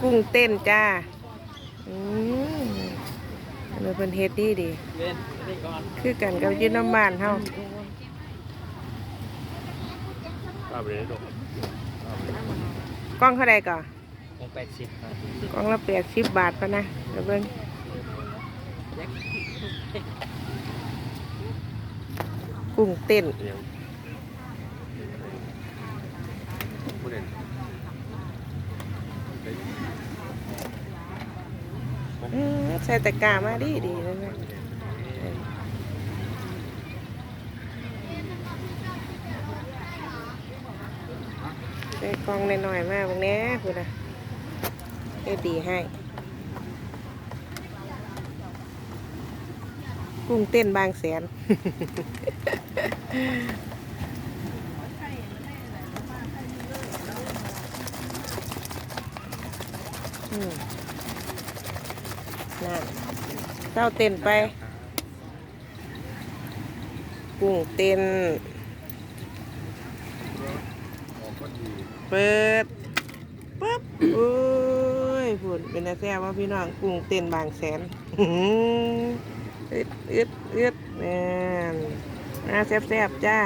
กุ้งเต้นจ้าอืมอันนี้เป็นเฮ็ดดีดี คือกันกับยืนน้ำบ้านเฮาป้าไปเลยลูกกล้องเท่าใดก่อนคงแปดสิบกล้องละแปดสิบบาทปะนะเดี๋ยวเบิ่งกุ้งเต้น เดี๋ยวผู้เล่น อืมใส่ตะกร้ามาดีดีเลยนะใส่กล้องหน่อยๆมาบางแหน่คุณนะเอ็ดดีให้ กุ้งเต้นบางแสน อืม นั่นเต้าเต้นไป กุ้งเต้นเปิดปั๊บโอ้ยพูดเป็นอาแซ่บว่าพี่น้องกุ้งเต้นบางแสนอื้อหืออึดอึดอึดแม่นน่าแซ่บๆจ้า